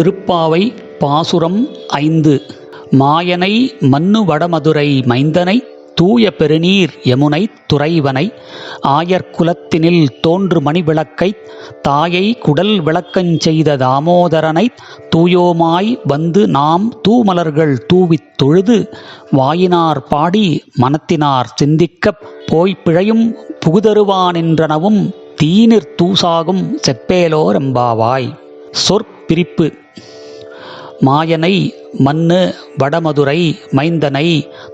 திருப்பாவை பாசுரம் ஐந்து. மாயனை மன்னு வடமதுரை மைந்தனை தூய பெருநீர் யமுனை துறைவனை ஆயர்குலத்தினில் தோன்று மணிவிளக்கைத் தாயை குடல் விளக்கஞ் செய்த தாமோதரனைத் தூயோமாய் வந்து நாம் தூமலர்கள் தூவித் தொழுது வாயினார் பாடி மனத்தினார் சிந்திக்கப் போய்ப் பிழையும் புகுதருவானின்றனவும் தீனிற் தூசாகும் செப்பேலோரெம்பாவாய் பிரிப்பு. மாயனை மன்னு வடமதுரை மைந்தனை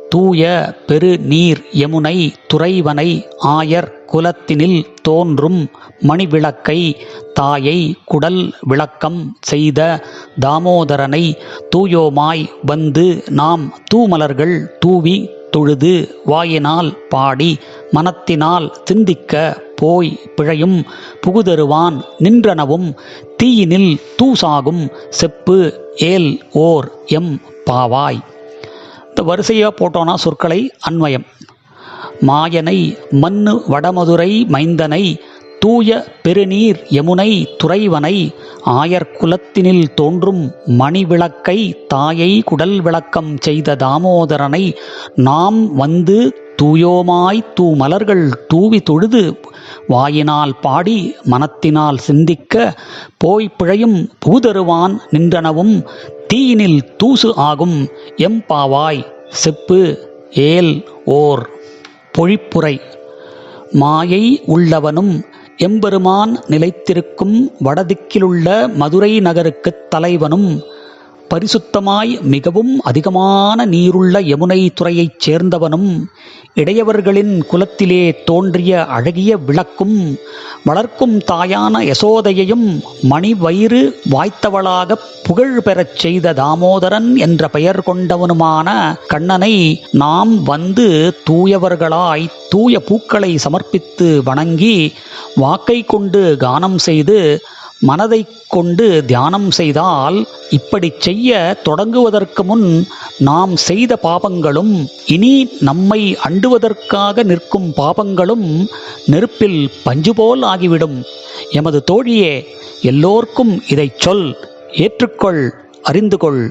தூய பெரு நீர் யமுனை துறைவனை ஆயர் குலத்தினில் தோன்றும் மணிவிளக்கை தாயை குடல் விளக்கம் செய்த தாமோதரனை தூயோமாய் வந்து நாம் தூமலர்கள் தூவி தொழுது வாயினால் பாடி மனத்தினால் சிந்திக்க போய் பிழையும் புகுதருவான் நின்றனவும் தீயினில் தூசாகும் செப்பு ஏல் ஓர் எம் பாவாய். இந்த வரிசையாக போட்டோன்னா சொற்களை அன்வயம் மாயனை மண்ணு வடமதுரை மைந்தனை தூய பெருநீர் யமுனை துறைவனை ஆயர்குலத்தினில் தோன்றும் மணிவிளக்கை தாயை குடல் விளக்கம் செய்த தாமோதரனை நாம் வந்து தூயோமாய் தூ மலர்கள் தூவி தொழுது வாயினால் பாடி மனத்தினால் சிந்திக்க போய் பிழையும் பூதருவான் நின்றனவும் தீயினில் தூசு ஆகும் எம்பாவாய் செப்பு ஏல் ஓர் பொழிப்புரை. மாயை உள்ளவனும் எம்பெருமான் நிலைத்திருக்கும் வடதிக்கிலுள்ள மதுரை நகருக்குத் தலைவனும் பரிசுத்தமாய் மிகவும் அதிகமான நீருள்ள யமுனை துறையைச் சேர்ந்தவனும் இடையவர்களின் குலத்திலே தோன்றிய அழகிய விளக்கும் வளர்க்கும் தாயான யசோதையையும் மணிவயிறு வாய்த்தவளாகப் புகழ் பெறச் செய்த தாமோதரன் என்ற பெயர் கொண்டவனுமான கண்ணனை நாம் வந்து தூயவர்களாய் தூய பூக்களை சமர்ப்பித்து வணங்கி வாக்கை கொண்டு கானம் செய்து மனதை கொண்டு தியானம் செய்தால் இப்படி செய்ய தொடங்குவதற்கு முன் நாம் செய்த பாபங்களும் இனி நம்மை அண்டுவதற்காக நிற்கும் பாபங்களும் நெருப்பில் பஞ்சுபோல் ஆகிவிடும். எமது தோழியே எல்லோர்க்கும் இதைச் சொல் ஏற்றுக்கொள் அறிந்து கொள்